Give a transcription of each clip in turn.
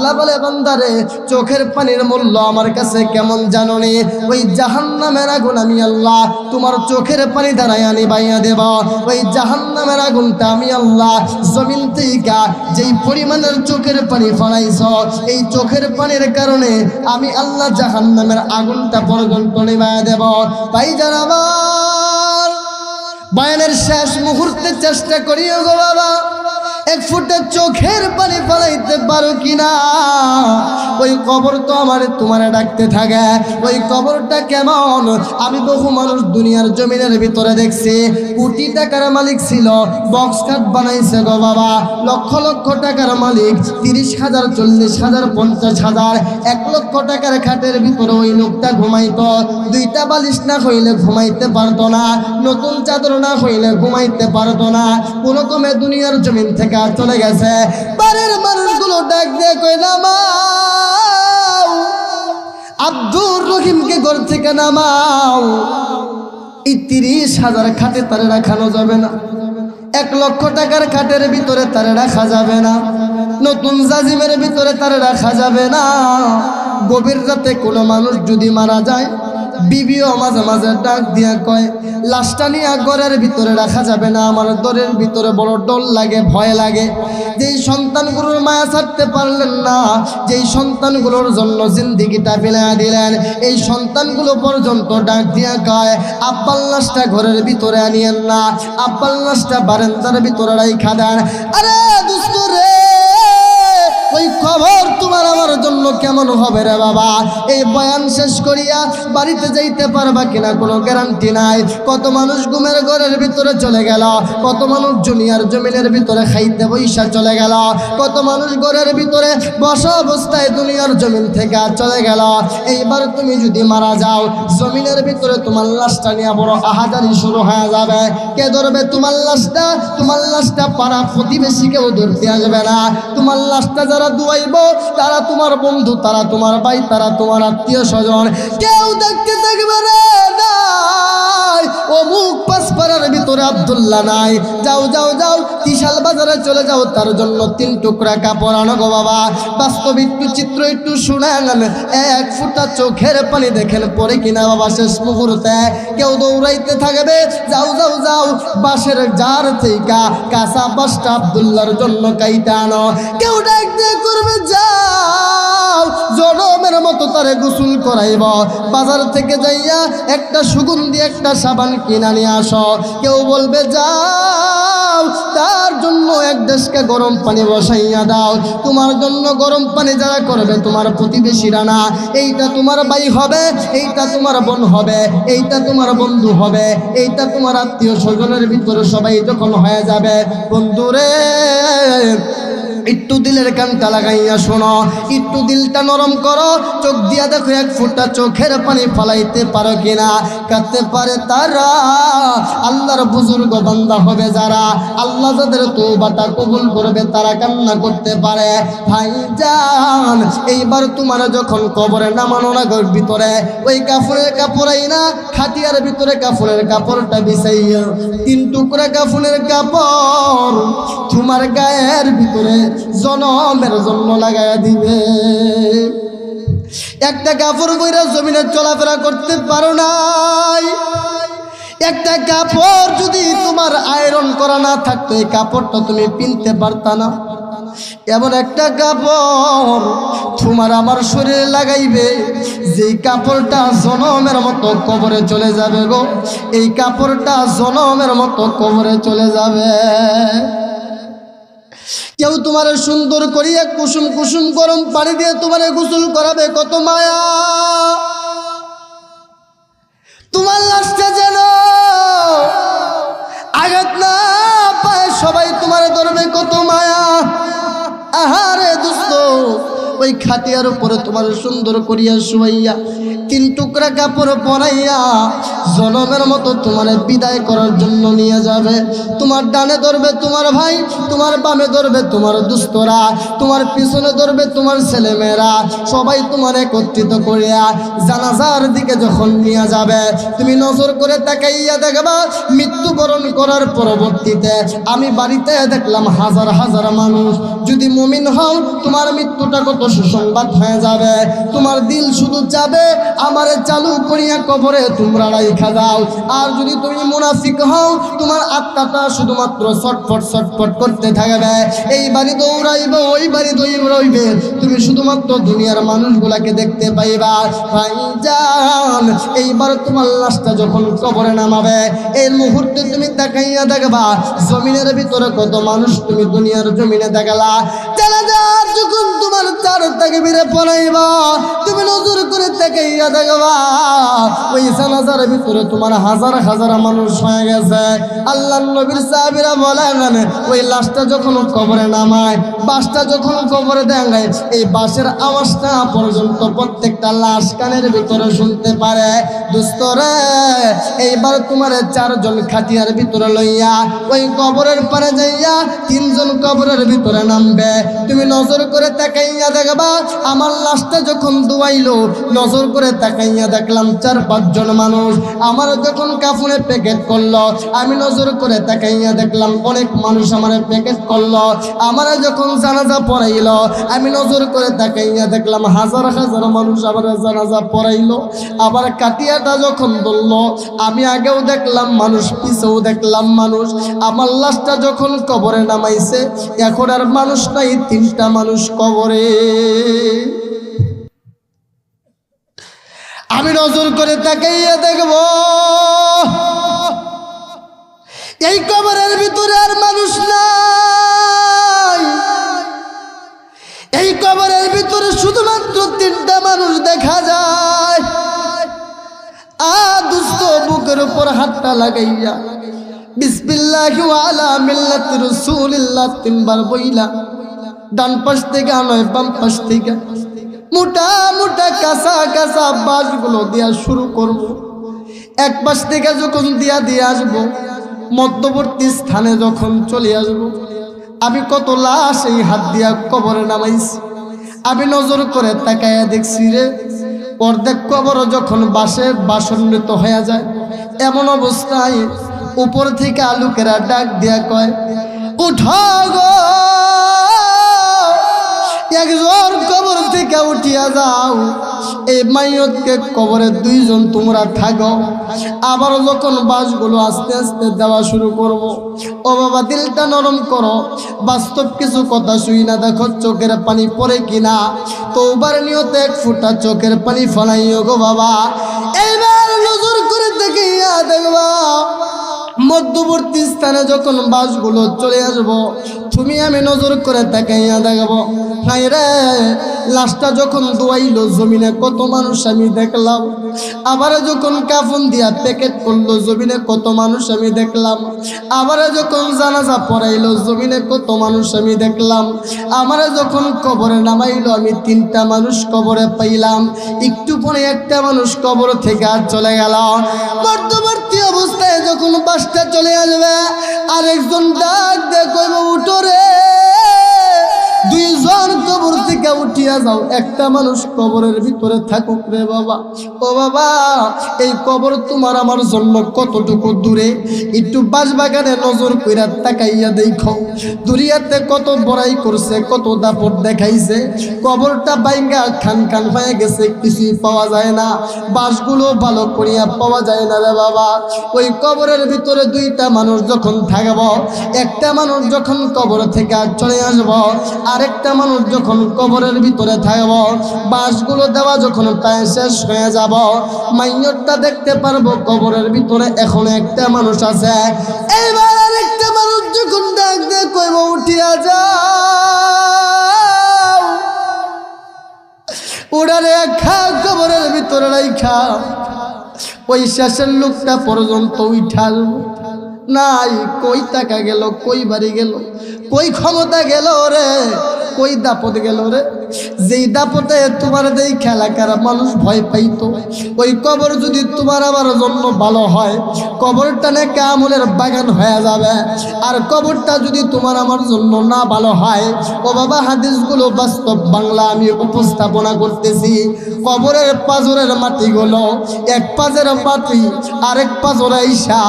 আল্লাহ বলে, বান্দারে, চোখের পানির মূল্য আমার কাছে কেমন জানো নি ওই জাহান্নামের আগুন আমি আল্লাহ তোমার চোখের পানি দ্বারাই আনি বাইয়া দেব। ওই জাহান্নামের আগুনটা আমি আল্লাহ জমিন থেকে যেই পরিমাণের চোখের পানি ফলাইছ, এই চোখের পানির কারণে আমি আল্লাহ জাহান্নামের আগুনটা পর্যন্ত নিবাইয়া দেব। তাই জানাবার বয়ানের শেষ মুহূর্তে চেষ্টা করিও গো বাবা। এক ফুটে চোখের পানি পালাইতে পারো কিনা? ওই কবর তো আমার, তোমার ডাকতে থাকে। ওই কবরটা কেমন? আমি বহু মানুষ দুনিয়ার জমিনের ভিতরে দেখছি। কোটি টাকার মালিক ছিল। বক্স কাট বানাইছে গো বাবা। লক্ষ লক্ষ টাকার মালিক, তিরিশ হাজার, চল্লিশ হাজার, পঞ্চাশ হাজার। এক লক্ষ টাকার খাটের ভিতরে ওই লোকটা ঘুমাইত। দুইটা বালিশ না হইলে ঘুমাইতে পারতো না। নতুন চাদর না হইলে ঘুমাইতে পারতো না। কোনো কমে দুনিয়ার জমিন থেকে আর চলে গেছে। বাড়ির মানুষগুলো ডাক দিয়ে কই নামাও। আব্দুর রহিমকে ঘর থেকে নামাও। এই তিরিশ হাজার খাটে তারে রাখানো যাবে না। এক লক্ষ টাকার খাটের ভিতরে তারে রাখা যাবে না। নতুন জাজিমের ভিতরে তারে রাখা যাবে না। গভীর রাতে কোনো মানুষ যদি মারা যায় বিবিও মাঝে মাঝে ডাক দিয়া কয়, লাশটা নিয়ে ঘরের ভিতরে রাখা যাবে না, আমার দরের ভিতরে বড় ডল লাগে, ভয় লাগে। যেই সন্তানগুলোর মায়া ছাড়তে পারলেন না, যেই সন্তানগুলোর জন্য জিন্দিগিটা ফেলে দিলেন, এই সন্তানগুলো পর্যন্ত ডাক দিয়া কয়, আব্বাল লাশটা ঘরের ভিতরে আনিয়েন না, আব্বাল লাশটা বারান্দার ভিতরে রাইখা দেন। আরে দুস্থ খবর তোমার আমার জন্য কেমন হবে রে বাবা? এই বয়ান শেষ করিয়া বাড়িতে যাইতে পারবা কিনা কোনো গ্যারান্টি নাই। কত মানুষ ঘুমের ঘরের ভিতরে চলে গেল, কত মানুষ জুনিয়ার জমিনের ভিতরে খাইতে বৈশা চলে গেল, কত মানুষ ঘরের ভিতরে বসা অবস্থায় দুনিয়ার জমিন থেকে চলে গেল। এইবার তুমি যদি মারা যাও, জমিনের ভিতরে তোমার লাশটা নিয়ে বড় আহাজারি শুরু হয়ে যাবে। কে ধরবে তোমার লাশটা? তোমার লাশটা পাড়া প্রতিবেশী কেউ ধরতে আসবে না। তোমার লাশটা যারা দুয়াইব তারা তোমার বন্ধু, তারা তোমার ভাই, তারা তোমার আত্মীয় স্বজন। কেউ দেখতে থাকবে রে মুখ পাসপাড়ার ভিতরে আব্দুল্লাহ নাই। যাও যাও যাও, বিশাল বাজারে চলে যাও, তার জন্য তিন টুকরা কাপড় আনো গো বাবা। বাস্তব একটু চিত্র একটু শুনেন। এক ফুটা চোখের পানি দেখেন, পরে কিনা বাবা শেষ মুহূর্তে। কেউ দৌড়াইতে থাকবে, যাও যাও যাও বাসের জার থেকে কাঁচা বাসটা আব্দুল্লাহর জন্য কাইটা আনো। কেউ ডাক করবে, যাও। জনমের মতো তারে গোসল করাইব। বাজার থেকে যাইয়া একটা সুগন্ধি, একটা সাবান কিনা নিয়ে আসো। কেউ বলবে, যাও, তার জন্য এক দেশকে গরম পানি বসাইয়া দাও। তোমার জন্য গরম পানি যারা করবে, তোমার প্রতিবেশীরা না। এইটা তোমার বাই হবে, এইটা তোমার বোন হবে, এইটা তোমার বন্ধু হবে, এইটা তোমার আত্মীয় স্বজনের ভিতরে সবাই যখন হয়ে যাবে। বন্ধুরে একটু দিলের কানটা লাগাইয়া শোনো, একটু দিলটা নরম করো, চোখ দিয়া দেখো এক ফুটা চোখের পানি ফালাইতে পারো কিনা? কাঁদতে পারে তারা, আল্লাহর বুজুর্গ বান্দা হবে যারা, আল্লাহ যাদের তৌবাটা কবুল করবে তারা কান্না করতে পারে। ভাই যান এইবার তোমার যখন কবরে নামানো না ভিতরে, ওই কাপড়ের কাপড়াই না, খাটিয়ার ভিতরে কাপড়ের কাপড়টা বিছাইয়া, তিন টুকরা কাপড়ের কাপড় তোমার গায়ের ভিতরে জনমের জন্য লাগাইয়া দিবে। একটা কাপড় বইরা জমিনে চলাফেরা করতে পারো নাই। একটা কাপড় যদি তোমার আয়রন করা না থাকতো, এই কাপড়টা তুমি পিনতে পারতা না। এমন একটা কাপড় তোমার আমার শরীরে লাগাইবে, যেই কাপড়টা জনমের মতো কবরে চলে যাবে গো। এই কাপড়টা জনমের মতো কবরে চলে যাবে। কেউ তোমার সুন্দর করিয়া কুসুম কুসুম গরম পানি দিয়ে তোমার গোসল করাবে, কত মায়া। তোমার লাশটা যেন ওই খাটিয়ার উপরে তোমার সুন্দর করিয়া শুয়াইয়া, তিন টুকরা কাপড় পরাইয়া জনমের মতো তোমার বিদায় করার জন্য নিয়ে যাবে। তোমার ডানে ধরবে তোমার ভাই, তোমার বামে ধরবে তোমার দুস্তরা, তোমার পিছনে ধরবে তোমার ছেলেমেয়েরা। সবাই তোমার একত্রিত করিয়া জানাজার দিকে যখন নিয়ে যাবে, তুমি নজর করে তাকাইয়া দেখবা, মৃত্যুবরণ করার পরবর্তীতে আমি বাড়িতে দেখলাম হাজার হাজার মানুষ। যদি মমিন হও, তোমার মৃত্যুটা কত সুসংবাদ হয়ে যাবে। তোমার দিল শুধু যাবে আমারে চালু করিয়া কবরে তোমরা রাইখা দাও। আর যদি তুমি মুনাফিক হও, তোমার আত্মাটা শুধুমাত্র ছটফট ছটফট করতে থাকবে। এই বাড়ি দৌড়াইবে, ওই বাড়ি দৌড়াইবে। তুমি শুধুমাত্র দুনিয়ার মানুষগুলাকে দেখতে পাইবা। ভাইজান এইবার তোমার লাশটা যখন কবরে নামাবে, এই মুহূর্তে তুমি তাকাইয়া দেখবা, জমিনের ভিতরে কত মানুষ তুমি দুনিয়ার জমিনে দেখালা। মানুষ ওই লাশটা যখন কবরে নামায়, বাসটা যখন কবরে এই বাসের আওয়াজটা পর্যন্ত প্রত্যেকটা লাশ কানের ভিতরে শুনতে পারে। দুস্তরে এইবার তোমার চারজন খাটিয়ার ভিতরে লইয়া, ওই কবরের পারে যাইয়া তিনজন কবরের ভিতরে নামবে। তুমি নজর করে তাকাইয়া দেখবা, আমার লাশটা যখন দুয়াইলো নজর করে তাকাইয়া দেখলাম চার পাঁচজন মানুষ। আমার যখন কাফুনে প্যাকেট করল, আমি নজর করে তাকাইয়া দেখলাম অনেক মানুষ আমার প্যাকেট করল। আমার যখন জানাজা পড়াইলো, আমি নজর করে তাকাইয়া দেখলাম হাজার হাজার মানুষ আমার জানাজা পড়াইলো। আবার কাটিয়াটা যখন বলল আমি আগেও দেখলাম মানুষ, পিছেও দেখলাম মানুষ। আমার লাশটা যখন কবরে নামাইছে, এখন আর মানুষ নাই তিনটা মানুষ কবরে। আমি নজর করে তাকাইয়া দেখব। এই কবরের ভিতরে আর মানুষ নাই। এই কবরের ভিতরে শুধুমাত্র তিনটা মানুষ দেখা যায়। আ দুস্থ বুকের উপর হাতটা লাগাইয়া। বিসমিল্লাহি ওয়ালা মিল্লাত রাসূলিল্লাহ তিনবার বইলা। ডান পাশ থেকে, নয়, বাম পাশ থেকে। মোটা মোটা, কাঁচা কাঁচা বাসগুলো দেওয়া শুরু করব। এক পাশ থেকে যখন দিয়া দিয়ে আসব, মধ্যবর্তী স্থানে যখন চলে আসব, আমি কত লাশ এই হাত দিয়া কবরে নামাইছি। আমি নজর করে তাকাইয়া দেখছি রে, অর্ধেক কবর যখন বাসে বাসন্বিত হয়ে যায়, এমন অবস্থায় উপর থেকে আলুকেরা ডাক দিয়া কয়, উঠা গো! একজন কবর থেকে উঠিয়া যাও। এই মাইয়তকে কবরে দুইজন তোমরা থাকো। আবার যখন বাসগুলো আস্তে আস্তে দেওয়া শুরু করব। ও বাবা, দিলটা নরম করো। বাস্তব কিছু কথা শুই না, দেখো চোখের পানি পড়ে কিনা। তো ওবার নিয়তে এক ফুটা চোখের পানি ফলাইও গো বাবা। এইবার নজর করে দেখিয়া দেখবা মধ্যবর্তী স্থানে যখন বাসগুলো চলে আসব, তুমি আমি নজর করে তাকাইয়া দেখাবো। হাই রে, লাশটা যখন দোয়াইলো জমিনে, কত মানুষ আমি দেখলাম। আবার যখন কাফন দিয়া প্যাকেট করল জমিনে, কত মানুষ আমি দেখলাম। আবার যখন জানাজা পড়াইলো জমিনে, কত মানুষ আমি দেখলাম। আমার যখন কবরে নামাইলো, আমি তিনটা মানুষ কবরে পাইলাম। একটু পরে একটা মানুষ কবর থেকে আর চলে গেল। মধ্যবর্তী অবস্থায় যখন বাসটা চলে আসবে আরেকজন ডাক দেখো উঠো রে। দুইজন কবর থেকে উঠিয়া যাও। একটা মানুষ কবরের ভিতরে থাকুক রে বাবা। ও বাবা, এই কবর তোমার আমার জন্য কতটুকু দূরে? একটু বাসবাগানে নজর কইরা তাকাইয়া দেখো। দুরিয়াতে কত বড়াই করছে, কত দাপট দেখাইছে। কবরটা বাইঙ্গা খান খান হয়ে গেছে, কিছুই পাওয়া যায় না। বাসগুলো ভালো করিয়া পাওয়া যায় না রে বাবা। ওই কবরের ভিতরে দুইটা মানুষ যখন থাকব, একটা মানুষ যখন কবর থেকে চলে আসব, আরেকটা মানুষ যখন কবরের ভিতরে থাকব বাঁশগুলো দেওয়া যখন প্রায় শেষ হয়ে যাব মাইয়রটা দেখতে পারব কবরের ভিতরে এখন একটা মানুষ আছে। এইবার আরেকটা মানুষ যখন ডাক কইব, উঠিয়া যা উড়ারে খা কবরের ভিতরে রাইখা। ওই শেষের লোকটা পর্যন্ত উঠাল নাই, কই টাকা গেল, কই বাড়ি গেল, কই ক্ষমতা গেল রে? কই দাপট গেল রে? যেই দাপটে তোমার দেই খেলা কারা মানুষ ভয় পাইতো, ওই কবর যদি তোমার আমার জন্য ভালো হয়, কবরটা না আমলের বাগান হয়ে যাবে। আর কবরটা যদি তোমার আমার জন্য না ভালো হয়, ও বাবা, হাদিসগুলো বাস্তব বাংলা আমি উপস্থাপনা করতেছি। কবরের পাজরের মাটিগুলো, এক পাজের মাটি, আরেক পাজর আইসা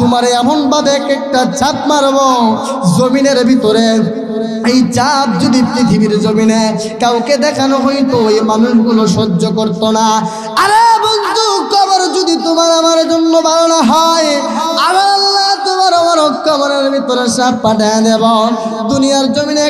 তোমার এমন ভাবে এক একটা চাপ মারবো, জমিনের ভিতরে এই চাপ যদি পৃথিবীর জমিনে কাউকে দেখানো হইতো, এই মানুষগুলো সহ্য করত না। আরে বন্ধু, কবর যদি তোমার আমার জন্য ভালো না হয় আমার আল্লাহ তোমার আমার কবরের ভিতরে সাপ পাঠায় দেব। দুনিয়ার জমিনে